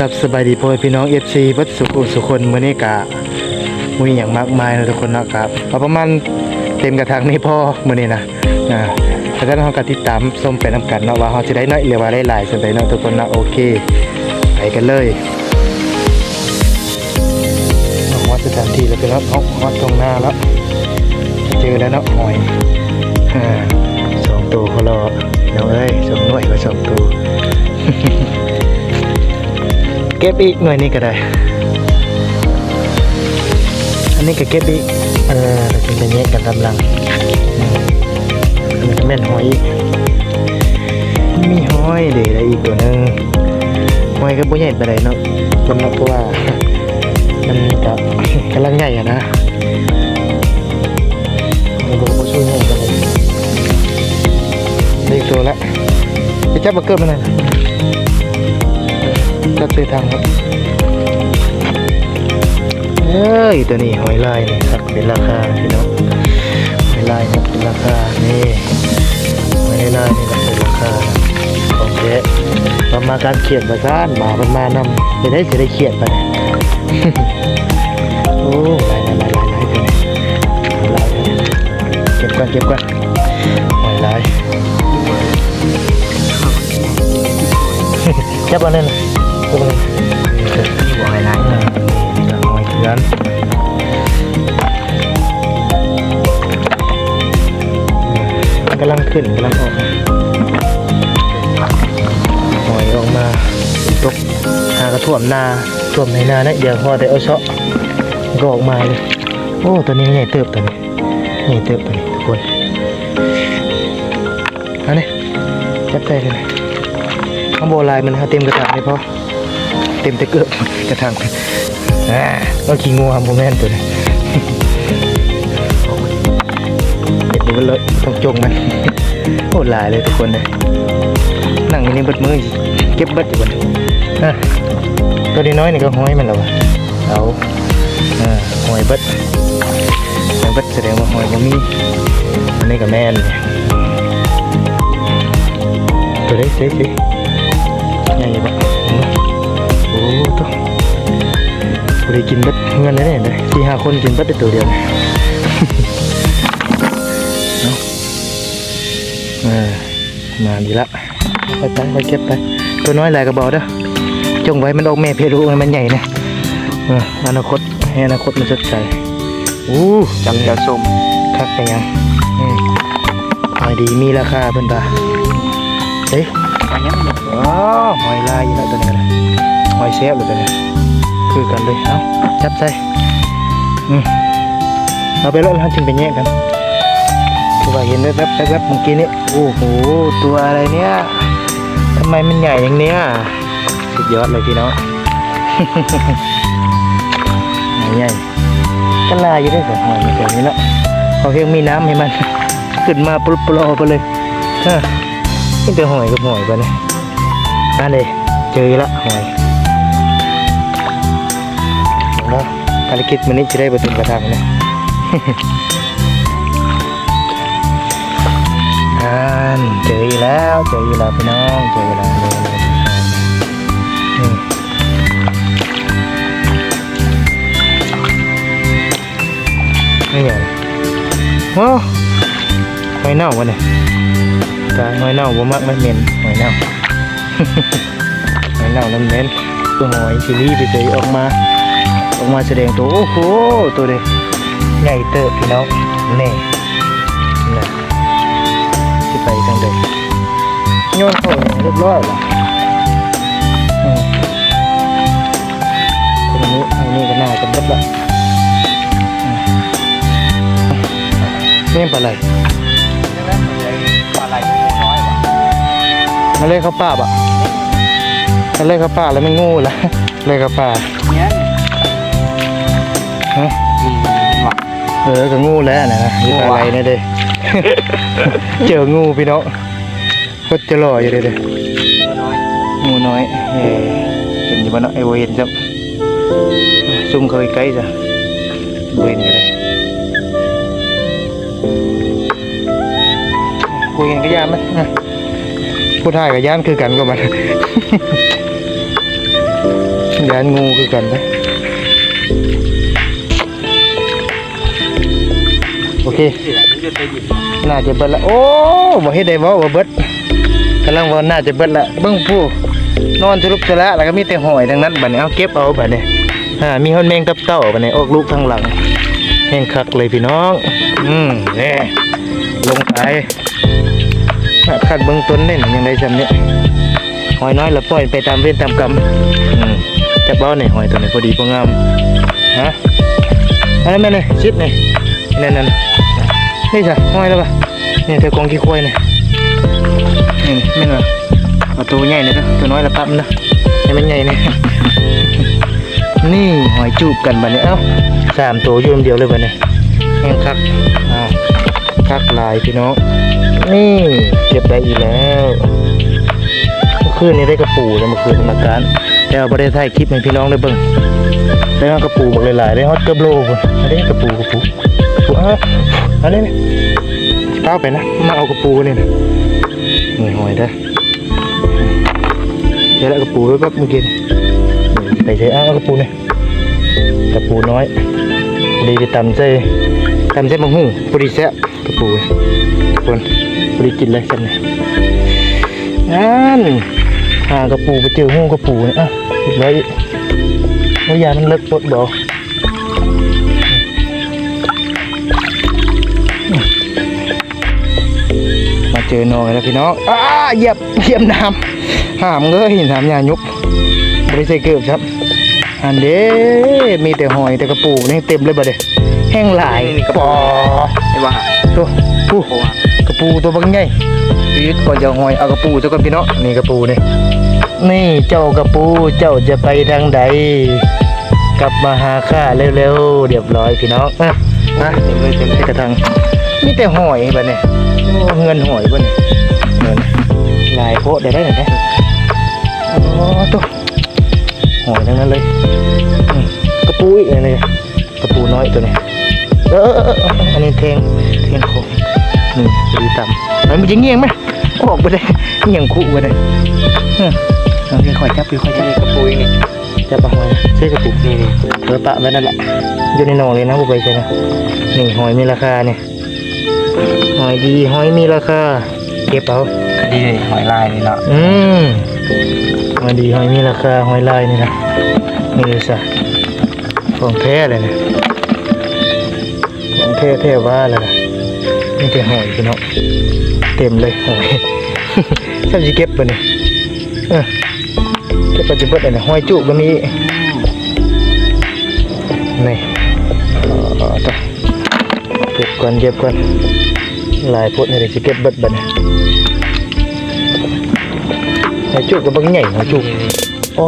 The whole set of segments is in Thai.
กับสบายดีพ่อพี่น้อง FC วัดสุขุสุคนมือนี้กะมีอย่างมากมายนะทุกคนนะครับเอาประมาณเต็มกระถางนี้พ่อมือนี้นะอ่าแล้วก็เราก็ติดตามชมไปนํกันเนาะว่าเราจะได้น้อยหรือว่าได้หลายสันใดเนาะทุกคนนะโอเคไปกันเลยเอาฮอดสถานที่แล้วไปแล้วเอาฮอดตรงหน้าแล้วเจอแล้วเนาะหอยอ่าสองตัวเขารอเดี๋ยวเอ้ยสองหน่วยก็สองตัว ก็บอีกหน่วยนี้ก็ได้ อันนี้ก็เก็บอีก เออเราจะเป็นแยกกันกำลังมันนี้ก็แม่นหอยอีกมีหอยเดี๋ยวได้อีกตัวนึงหอยก็บ่ใหญ่ไปไหนเนาะคนเนาะเพราะว่ามันก็กำลังใหญ่อะนะมันก็บ่ช่วยใหญ่กันเลยได้อีกตัวละไปจับมาเกิดมันหน่อย นะจับซื้อทางครับเอ้ยตัวนี้หอยลายนี่ครับเป็นราคาพี่น้องหอยลายนี่เป็นราคานี่หอยลายนี่เป็นราคาของแท้ประมาณการเขียนประสานมาประมาณนำจะได้จะได้เขียนไปโอ้ลายลายลายลายลายตัวนี้หลายตัวนี้เก็บก่อนเก็บก่อนหอยลายจับเอันนั้นจับเนนั้ นนี่บอกให้ร้ยันกำลังขึ้นกำลังออกหอยออกมาตกหากระท่วมนาท่วมในนานะเดี๋ยวพอแต่เอาเชาะก็ออกมาเลยโอ้ตัวนี้ใหญ่เติบตัวนี้ใหญ่เติบตัวนี้ทุกคนเอันนี้จับใจเลยนะข้างโบลายมันเอาเต็มกระถางเลยพอ เต็มต่เกือบกระถางอ่าต้องขี้งูครับโมแมนตัวนี้เด็ดมันเลยต้องจงมันโอ้หลายเลยทุกคนเลยนั่งอยู่นี่เบิดมือเก็บเบิดอยู่บนอะตัวนี้น้อยนี่ก็ห้อยมันแล้ววะเอาอ่าห้อยเบิดห้อยเบิดแสดงว่าห้อยบ่มีอันนี้ก็แม่นเลยตัวเล็กสิสิใหญ่ปะโอ้ตัวบริกินเบัดเงินเลยเนี่ยนะสี่ห้าคนกินเบัดได้ตัวเดียวเนี่ยเนาะเออมาดีละไปไปไปเก็บไป ตัวน้อยหลายกระบอกเด้อจงไว้มันออกแม่เพลูมันใหญ่นะเอออนาคตให้อนาคตมันสดใสอู้จำเจ้าส้มคักไปยังอืมหอยดีมีราคาเพิ่นตาเฮ้ยอันนี้มันอ๋อหอยลายอยู่แล้วตัวนี้ก็ได้ หอยแซ่บเลยตัวนี้คือกันเลยเอาจับใส่เอาไปแล้วเราจึงไปแยกกันคือว่าเห็นแวบๆแวบๆเมื่อกี้นี้โอ้โหตัวอะไรเนี่ยทำไมมันใหญ่อย่างเนี้ยสุดยอดเลยพี่น้องหอยใหญ่ก็ลายอยู่ด้วยสิหอยมันตัวนี้เนาะพอเพียงมีน้ำให้มันขึ้นมาปลุกปลอไปเลยฮะนี่เป็นหอยกับหอยไปเลยนั่นเลยเจอละหอย ภารกิจมันนี้จะได้ประตูกระทังนะอ่านเจออีแล้วเจออีแล้วพี่น้องเจออีแล้วเลยเลยอืมนี่ไงโอ้หอยเน่าวะเนี่ยกายหอยเน่าบ่มักไม่เหม็นหอยเน่าหอยเน่าน้ำเน้นตัวหอยชิลี่ไปเจอออกมา ออกมาแสดงตัวโอ้โหตัวเด็กใหญ่เติบพี่น้องแน่นะที่ไปทางใดโยนเข้าเรียบร้อยละอืมตรงนี้อันนี้ก็น่าจะเบิดละอืมนี่ปลาไหลปลาไหลน้อยว่ะมาเล่นข้าวป้าบ่ะมาเล่นข้าวป้าแล้วไม่งูละเล่นข้าวป้าเนี้ย ฮะอืมว่ะเออก็งูแล้วนะนะมีปลาไหลเนี่ยเด้เจองูพี่น้องโคตรจะหล่ออยู่เลยเด้น้อยงูน้อยเออเห็นอยู่บ้านเนาะไอ้โวเห็นจับซุ่มเขาใกล้ๆจ้ะโวเห็นกันเลยคุยกันก็ยามไหมอะผู้ถ่ายกับย่านคือกันก็มันยานงูคือกันนะ โอเคนี่แหนจะไปหยิบน่าจะเบิดละโอ้บ่เฮ็ดได้บ่ว่เบิดกำลังว่าน่าจะเบิดละเบิ่งผู้นอนทุรุกทุระแล้วก็มีแต่หอยทั้งนั้นบัดนี้เอาเก็บเอาบัดนี้อ่ามีฮอนแมงกับเต้าบัดนี้ออกลูกทางหลังแห้งคักเลยพี่น้อง อืมแน่ลงไปคัดเบิ่งต้นได้นี่ยังได้จำเนี่ยหอยน้อยละปล่อยไปตามเวรตามกรรมอืมจับเอานี่หอยตัวนี้พอดีพองามฮะอะไรแม่นี่ชิดนี่ นั่นนั่นนี่จ้ะห้อยแล้วป่ะนี่เธอกองขี้ควายเนี่ยนี่นี่ไม่นว่าเอาตัวใหญ่เลยนะตัวน้อยละปั๊บนะให้มันใหญ่เนี่ยนี่หอยจูบกันบัดนี้เอ้าสามตัวอยู่ลำเดียวเลยบัดนี้แห้งคักอ้าวคักลายพี่น้องนี่เก็บได้อีกแล้วเมื่อคืนนี้ได้กระปูแล้วเมื่อคืนมาการแต่เอาไปได้ถ่ายคลิปให้พี่น้องได้เบิ่งได้กระปูบอกหลายๆได้ฮอตกระโบลพุ่นอันนี้กระปูกระปู ปูอ้าอันนี้นี่เอาไปนะ มาเอากระปูนี่นะหนี่หอยได้เดี๋ยวล้วกระปูไว้แป๊บเมื่อกี้นี่นี่ไปเถอะเอากระปูนี่กระปูน้อย ดีไปตำใส่ตำใส่มะฮุ่งพอดีแซ่บกระปูทุกคนพอดีกินเลยกันนี่นั่นหากระปูไปเจอหูกระปูนี่อะเรียบร้อยอีกแล้วยามันเลิกปวดบ่ มาเจอหน่อยแล้วพี่น้องอ้าเหยียบเหยียบน้ำห้ามเลยน้ำยายุบบริใส่เกือบครับ อันเด้มีแต่หอยแต่กระปูนี่เต็มเลยบ่เด้แห้งหลายปอไอ้ว่าตัวปูเพราะว่ากระปูตัวบางใหญ่ยืดก่อนจะเอาหอยเอากระปูเจ้าก่อนพี่น้องนี่กระปูนี่นี่เจ้ากระปูเจ้าจะไปทางใดกลับมาหาข้าเร็วๆเรียบร้อยพี่น้องอะอะเต็มเลยเต็มเลยกระทัง มีแต่หอยบ่เนี่ยโอ้เงินหอยบ่เนี่ยเงินหลายโพดได้ได้ไหนเนี่ยอ๋อตัวหอยทั้งนั้นเลยอืมกระปูอีกเลยเนี่ยกระปูน้อยตัวนี้เออเออเออเอออันนี้เทงเทงโคงนี่ดีต่ำมันมีจะเงี้ยงไหมออกไปเลยเงี้ยงคู่ไปเลยเออเอาเงี้ยค่อยจับค่อยจับนี่กระปุยนี่จะปะหอยใช่กระปุกนี่นี่เออปะไว้นั่นแหละอยู่ในหนองเลยนะบุไปใช่ไหมนี่หอยมีราคาเนี่ย หอยดีหอยมีราคาเก็บเอาดีหอยลายนี่เนาะอืมหอยดีหอยมีราคาหอยลายนี่นะนี่เลยสะของแท้เลยนะของแท้แท้ว่าเลยนะนี่แต่หอยพี่น้องเต็มเลยหอยถ้าจะเก็บไปเนี่ยเออเก็บไปจะเบิดเลยนะหอยจุกก็มีนี่เอาต่อเก็บก่อนเก็บก่อน หลายพุทธนี่เลยสิเก็บเบิดบัดนะหอยจุกกับบางใหญ่หอยจุกโอ้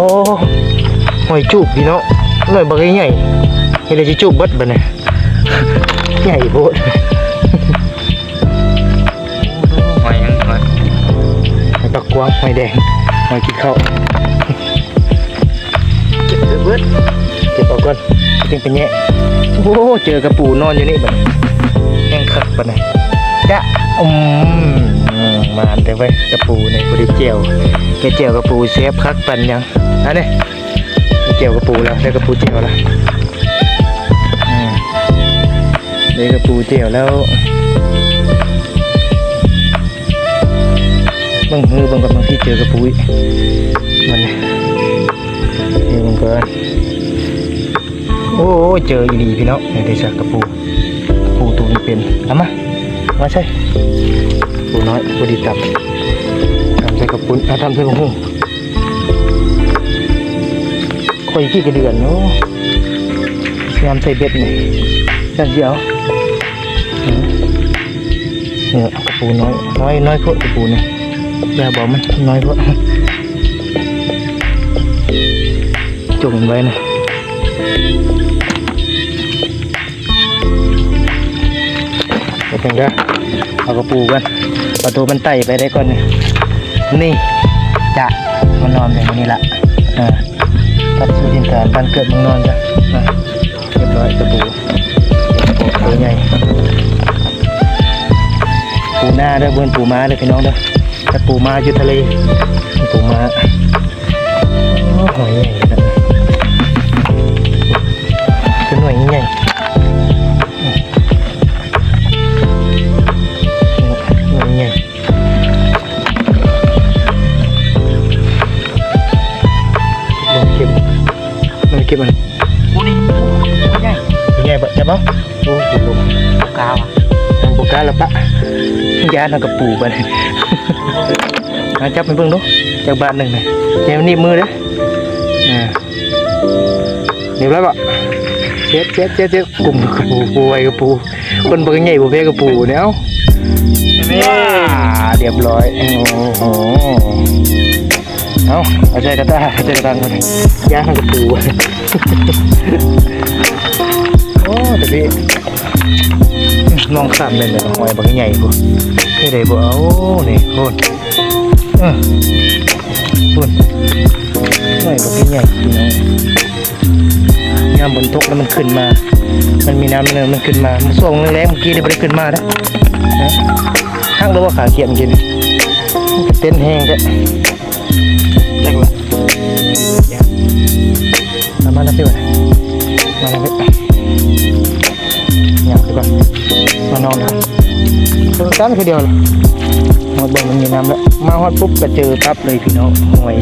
หอยจุกพี่เนาะหน่อยบางใหญ่นี่เลยสิจุกเบิดบัดนะใหญ่โพดหอยยังหอยหอยปักกวางหอยแดงหอยกินข้าวเก็บเบิดเก็บเอาก่อนจึงไปแงะโอ้เจอกระปูนอนอยู่นี่บัดนี้แห้งคักปะเนี่ย จะอืมมาอันเดียวไว้ยกระปูเนี่ยพอดีเจียวแกเจียวกระปูเซฟคักปันยังอันนี้เจียวกระปูแล้วได้กระปูเจียวแล้วได้กระปูเจียวแล้วบางมือบางกับบางที่เจอกระปูมันนี่มันก็โอ้เจออีหลีพี่น้องในเดชะกระปูปูตัวนี้เป็นเอามา มาใช่ปูน้อยปูดีตับทำใส่กระปุนอะทำใส่กระหุ่งคอยขี้กระเดือนเนาะยามใส่เบ็ดนี่นั่นเดียวเนี่ยกระปูน้อยน้อยน้อยโคตรกระปูนี่อย่าบอกมันน้อยโคตรจุ่มไว้นะ นึ่งเด้อเอากระปูกันเอาตัวมันไต่ไปได้ก่อนนี่นี่จะมันนอนอย่างนี้ละอ่าตัดสู่ดินฐานบ้านเกิดมึงนอนจ้ะอ่าเรียบร้อยกระปูตัวใหญ่ปูหน้าเด้อเบิ้นปูม้าเด้อพี่น้องเด้อถ้าปูม้าอยู่ทะเลปูม้าโอ้หอยใหญ่ เก็บมันกูนี่ใหญ่ใหญ่ปะจับเอาโอ้โหลงกาวอะทางโบกาละปะยาทางกระปูไปเลยมาจับไปเบิ่งดูจากบ้านหนึ่งนะอย่ามันหนีบมือเด้ออ่าหนีบแล้วปะเช็ดเช็ดเช็ดเช็ดกลุ่มกระปูปูไว้กระปู คนเบิ่งใหญ่บ่เพ่กระปูเนี่ยเอานี่เรียบร้อยโอ้โหเอาเอาใจกระตาเอาใจกระตังมายาทางกระปู โอ้แต่พี่มองข้ามเป็นแบบหอยบางใหญ่กูไม่ได้บ่เอานี่คนเออโคนหอยบางใหญ่พี่น้องงามบนทกแล้วมันขึ้นมา มันมีน้ำเนินมันขึ้นมามันส่วงแรงเมื่อกี้นี่ไม่ได้ขึ้นมานะนะข้างรู้ว่าขาเขียมกินมันก็เต้นแห้งแท้แจ้งละ อย่ามามาแล้วพี่วะมาแล้วพี่อยากดีกว่ามานอนครับเพิ่งตั้งคือเดียวเลยหอดบ่งมันมีน้ำแล้วมาฮอดปุ๊บก็เจอปั๊บเลยพี่น้องหอย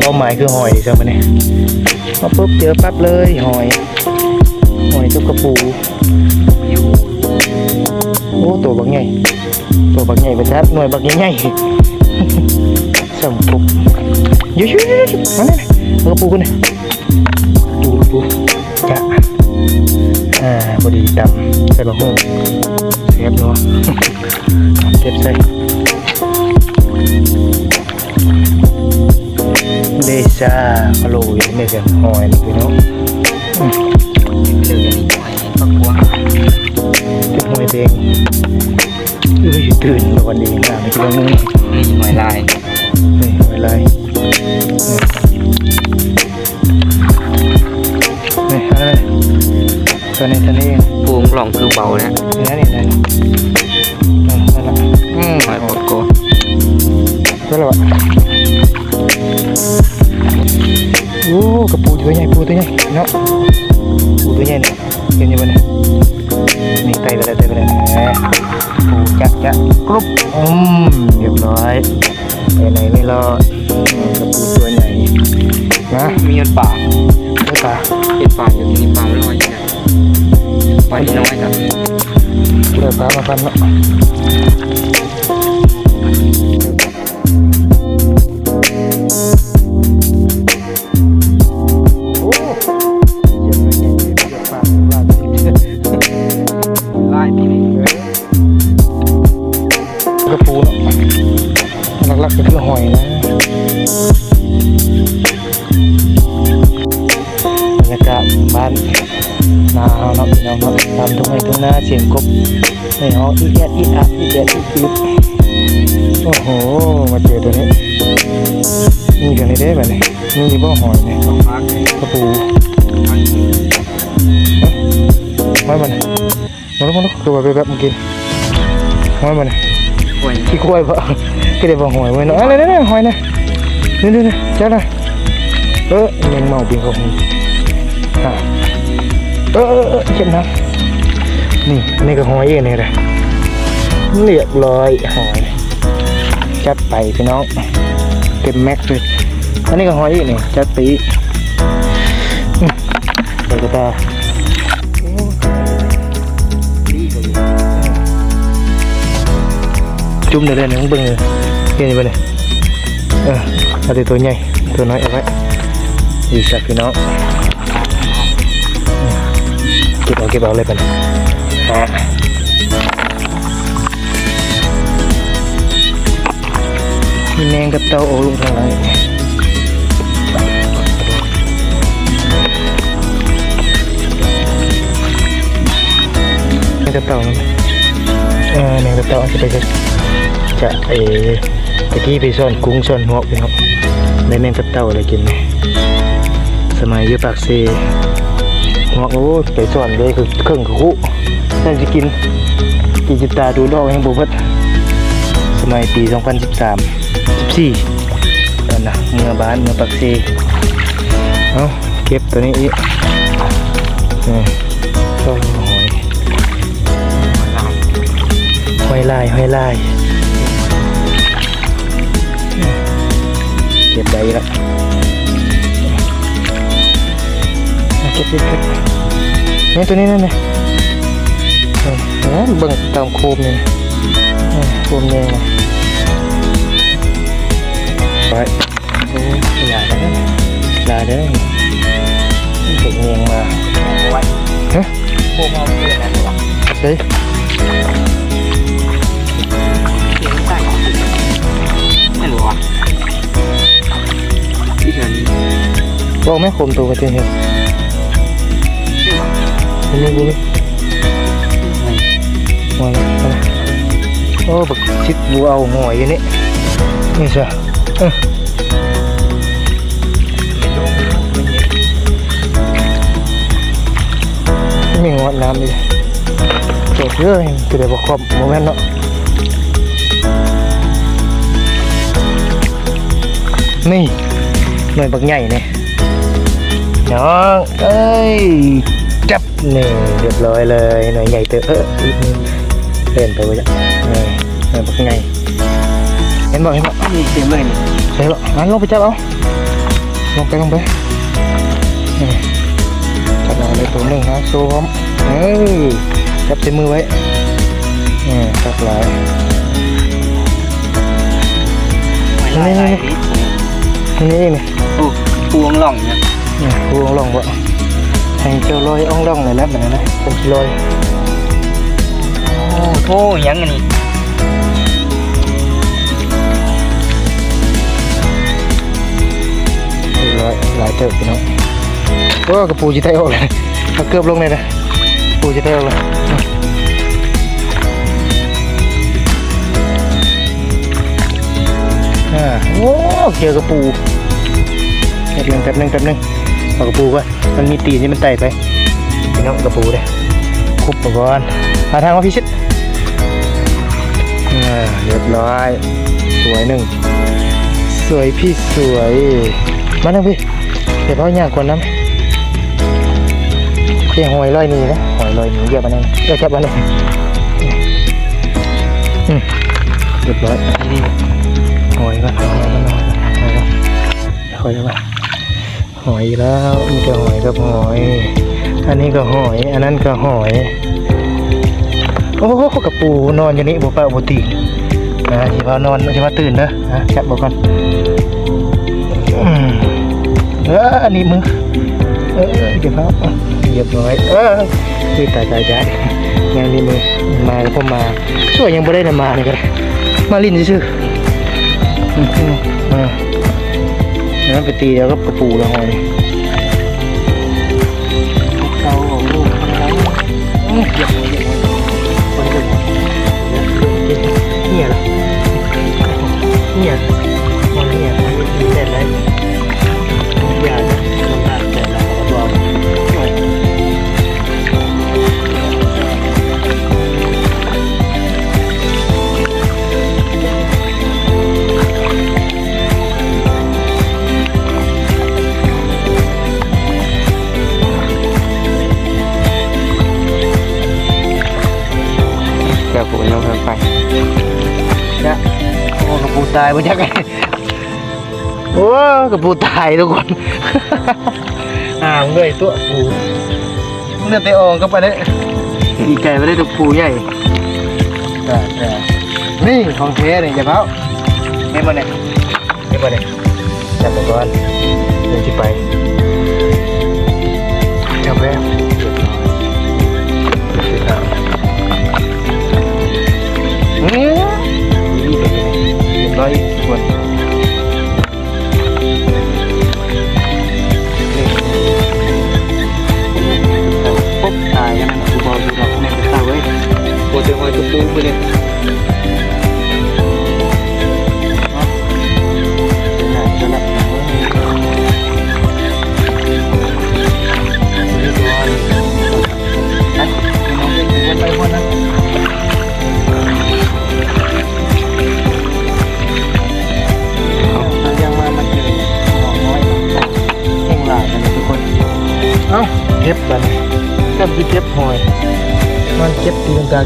เป้าหมายคือหอยใช่ไหมเนี่ยมาปุ๊บเจอปั๊บเลยหอย หอยตุ๊กกระปู โอ้ตัวบักใหญ่ตัวบักใหญ่ไปทัดหน่วยบักใหญ่ๆสมปุ๊บ ยูชูมาเนี่ยเกระปูกันเนี่ยดูกระปูจ้ะอ่าพอดีตำใส่บะฮุ่งเสียบเนาะเก็บใส่เดซ่าฮัลโหลยังไม่เสียงหอยนี่พี่น้องเหลือนี่หอยเอยเองเอ้ยตื่นมาวันนี้งนไม่คิดว่ามึงนี่หอยลายนี่หอยลาย นี่นี่อะไรตัวนี้ตัวนี้เองหล่องคือเบานะนี่นะนี่นะนี่นั่นละอืมหอยปดโกก็แล้วอะโอ้กระปูตัวใหญ่ปูตัวใหญ่เนาะปูตัวใหญ่เนี่ยเห็นยังไงนี่นี่ไตไปเลยไตไปเลยแหมปูจักจักกรุบอืมเรียบร้อยไปไหนไม่รอดกระปู นะมีมันป่าไม่ปลาเห็ดป่าอยู่ที่นี่ป่าไม่ลอยอยู่นะป่าที่น้อยจ้ะเลือปลามาฟันเนา รรยากาศบ้านนาเฮาเนาะพี่น้องเนาะตามทุ่งไร่ทุ่งนาเสียงกบในห้องอีแอดอีอัดอีแอดอีอีดโอ้โหมาเจอตัวนี้มีกันในเด้แบบนี้มีบ่หอยเนี่ยต้องพักระปูหอยมันมาลูกมาลูกคือว่าไปแบบเมื่อกี้หอยมันหอยขี้ควายปะก็ได้บอหอยไว้เนาะอะไรเนี่ยหอยนะนี่นี่นี่เจ้าน่ะเออยังเมาปีนเขาหง เออเออเออเจ็บนะนี่นี่ก็หอยเองนี่แหละเรียบร้อยหอยจัดไปพี่น้องเต็มแม็กซ์เลยอันนี้ก็หอยอีกนี่จัดไปอีกอืมใส่กระตาโอ้ดีกว่าอยู่จุ่มเดี๋ยวเดี๋ยวนึงเบิ่งเลยเห็นอยู่บ่เนี่ยเออเอาต่ตัวใหญ่ตัวน้อยเอาไว้ดีสักพี่น้อง ก็บเอาเก็บเอาเลยไปฮะมีแมงกับเต่าโอ้ลงทางไหนแมงกับเต่าเออแมงกับเต่าจะไปจะจะเอตะกี้ไปซ่อนกุ้งซ่อนหัวพี่น้องได้แมงกับเต่าอะไรกินไหมสมัยอยู่ปากซี โอ้ไปซ่อนเลยคือเครื่องกับคุนั่นจะกินกินจิตาดูดอกแห่งบุพเพสมัยปี 2013 14นั่นนะเมื่อบ้านเมื่อปากซีเอาเก็บตัวนี้อีกนี่ก็หอยหอยหอยลายหอยลายเก็บได้แล้วเก็บเก็บ นี่ตัวนี้นั่นนี่เออเออเบิ่งตามโคมนี่เออโคมนี่นะไปโอ้ยหลายแล้วนะหลายแล้วนะเด็กเงียงมาไว้ฮะพวกเราเปลี่ยนอะไรวะเฮ้ยเปลี่ยนใต้ของไม่รู้วะที่เฉินบอกแม่โคมตัวไปเจอเห็นชื่อว่า อันนี้กูนี่มาแล้วมาแล้วโอ้บักชิดบูเอาหอยอยู่นี่นี่จ้ ห็นมีงดน้ำเลยโจทย์เยอะเองคือได้บอกครบโมเมนต์เนาะนี่หน่วยบักใหญ่เนี่ยน้องเอ้ยจับนี่เรียบร้อยเลยหน่วยใหญ่เตอเอออีกนิดเล่นไปเลยจ้ะนี่หน่วยบักใหญ่เห็นบอกเห็นบอกนี่เต็มเลยนี่ใช่บอกงั้นลงไปจับเอาลงไปลงไปนี่จับเอาเลยตัวหนึ่งฮะโซ่พร้อมเอ้ยจับใส่มือไว้นี่จับหลายไม่ไล่ไล่นี่นี่นี่โอ้พวงหล่องเนี่ยนี่พวงล่องบ่ แทงเจ้าลอยอ่องล่องเลยแล้วแบบนั้นนะเป็นลอยโอ้โหยังอันนี้เป็นลอยหลายเติบพี่น้องโอ้กระปูจะได้ออกเลยเอาเกือบลงเลยนะปูจะได้ออกเลยอ่าโอ้เจอกระปูแป๊บหนึงแป๊บหนึงแป๊บหนึง เอากระปูก่อนมันมีตีนที่มันไต่ไปพี่น้องกระปูเลยคุบมาก่อนหาทางมาพิชิตอ่าเรียบร้อย สวยหนึ่ง สวยพี่สวย มาหนึ่งพี่ เดี๋ยวพ่อย่างก่อนน้ำเพียงหอยลอยนี่นะหอยลอยนี่เรียบอันนั้นเรียกจับอันนี้อืมเรียบร้อยนี่หอยก่อนหอยก่อนหอยก่อนหอยก่อน หอยแล้วมีแต่หอยกับหอย อันนี้ก็หอย อันนั้นก็หอย โอ้กระปูนอนอยู่นี่บ่ปะบ่ตีนะสิพานอนสิพาตื่นเด้อนะจับบ่ก่อนเอออันนี้มือเออเดี๋ยวครับเรียบร้อยเออคือตายตายตายยังนี่มือมาแล้วผมมาช่วยยังบ่ได้นำมานี่ก็มาลินซื่อมา แล้วไปตีแล้วก็ประตูล้วหอยเตาของลูกทำรอืมเก็บหอยเก็บหอยคนเก็บหอยเนี่ยล่ะเนี่ยายไปจักไงโอ้กระปูตายทุกคน อ่างเลยตัวปูเลือดไปอองก็ไปเลยดีใจไปได้ตัวปูใหญ่แต่แต่นี่ของเทเนี่ยอย่าเพ้าไม่มาเนี่ยไม่มาเนี่ยจับไปก่อนเดี๋ยวจะไป เ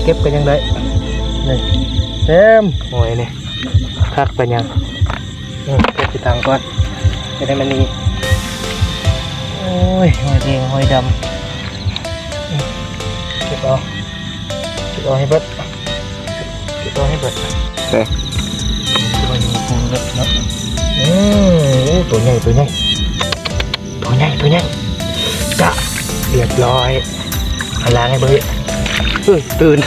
เก็บกันยังไงนี่เต็มหอยนี่คักกันยังอืมเก็บที่ตังก่อนจะได้มันนี่อือ้ยหอยแดงหอยดำอืมเก็บเอาเก็บเอาให้เบิดเก็บเอาให้เบิดเฮ้ยเก็บเอาอยู่คงเบิดเนาะอืมโอ้ตัวใหญ่ตัวใหญ่ตัวใหญ่ตัวใหญ่จะเรียบร้อยหันหล้างให้เบิด เอ้ยตื่น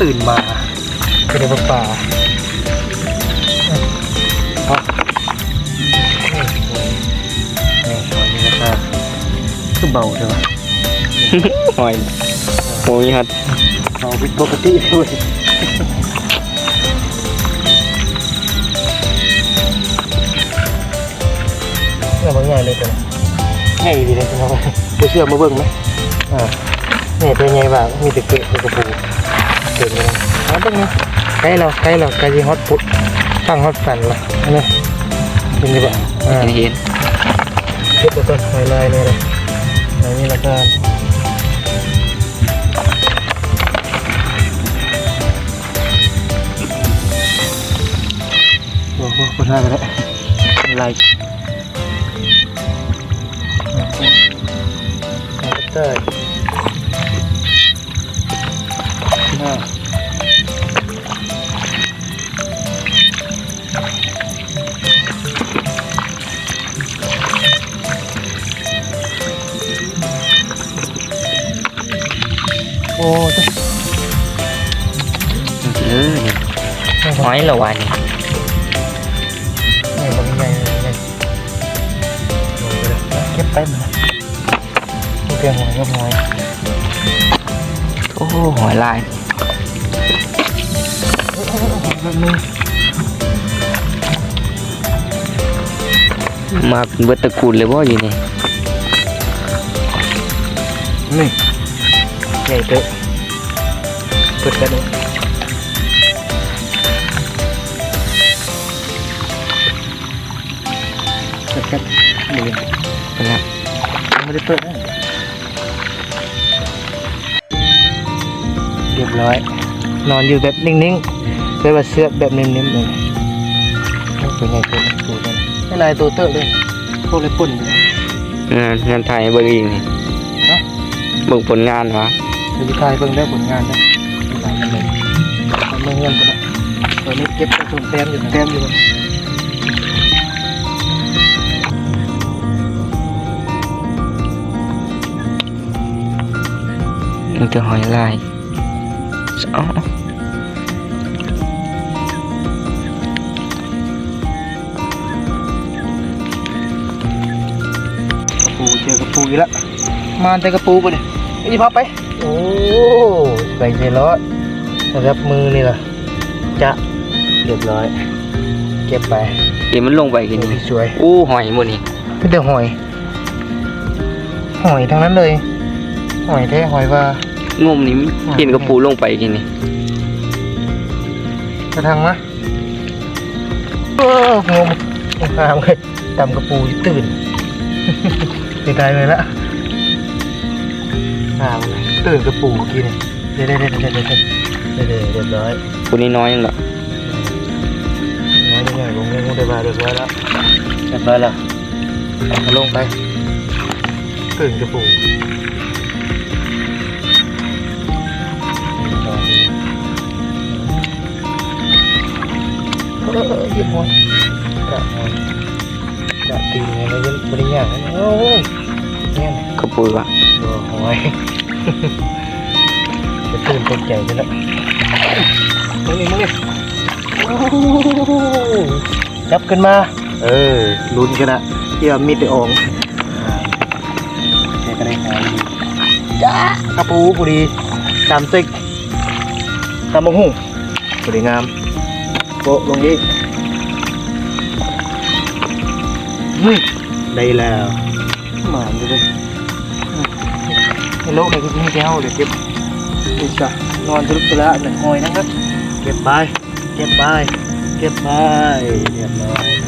ตื่นมาก็ได้ป่าเอานี่หอยนี่นะครับคือเบาใช่ไหมหอยโอ้ยฮัดเราผิดปกติด้วยเนี่ยมันง่ายเลยตัวง่ายดีเลยครับไปเชื่อมาเบิ่งไหมอ่า เนี่ยเป็นไงบ้างมีแต่เกล็ดกระปูเกิดเลยเอาเบิ่งใกล้เราใกล้เราใกล้จะฮอตปุ๊บตั้งฮอตฟันละนนี้เป็นไงบ้างอ่าเห็นเก็บตัวต้นไฮไลท์เลยเลยอันนี้แล้วก็โอ้โหคนหน้ไปแล้วลท์เตอร์ หน้าโอ้ตัวเลยหอยละวันนี่ไงบางไงไงโอ้ยเก็บไปมันตัวเพียงหอยก็หอยโอ้หอยลายแบบนึงมาเป็นเบิดตระกูลเลยบ่อยู่นี่นี่ใหญ่เตอะเปิดกันเลยเปิดกันนี่เป็นแล้วไม่ได้เปิดนะเรียบร้อย นอนอยู่แบบนิ่งๆ เลยว่าเสื้อแบบนิ่มๆเลยตัวใหญ่ตัวตัวใหญ่ไม่ลายตัวเตอะเลยพวกเลยปุ่นเลยงานงานไทยเบิ่งอีกนี่ฮะเบิ่งผลงานวะเดี๋ยวพี่ทายเบิ่งได้ผลงานนะหลายกันเลยทำเงินกันละตอนนี้เก็บกระสุนแต้มอยู่แต้มอยู่มันจะหอยลายเอ้ อกระปูอีกแล้วมาแต่กระปูปะเนี่ยไอ้พับไป โอ้ไปเจรอดนะครับมือนี่ล่ะจะเรียบร้อย เก็บไปเดี๋ยวมันลงไปกินโอ้นี่ยสวยอู้หอยหมดนี่ไม่แต่หอย หอยทั้งนั้นเลย หอยแท้หอยว่างมนี่เห็นกระปูลงไปกินนี่กระทังมะโอ้งมงามเลยตำกระปูตื่น ไปตายเลยละอ่าเลยตื่นกระปูกินเดี๋ยวเดี๋ยวเดี๋ยวเดี๋ยวเดี๋ยวเดี๋ยวเรียบร้อยปูนี้น้อยยังดอน้อยยังไงลงเล่นได้บาเรียบร้อยแล้วเรียบร้อยแล้วลงไปตื่นกระปูเออเออหยิบหัวกะหัวกะตีนไงแล้วยังบริยางโอ้ยเนี่ยกระปูวะโอ้ยจะตื่นตกใจไปแล้วมึงนี่มึงนี่จับขึ้นมา เออลุ้นกันนะเที่ว่ามิดได้อองแกก็ได้หาดีจ้ากระปูปุรีตามตึกตามมงหุ่งสวยงามโปะลง นี้นี่ได้แล้วมาดูเลยในโลกนี้ก็จะมีแล้วเดี๋ยวเก็บอุจจานอนทุลุกทุละหนึ่งหอยนะครับ เก็บไป เก็บไป เก็บไปเรียบร้อย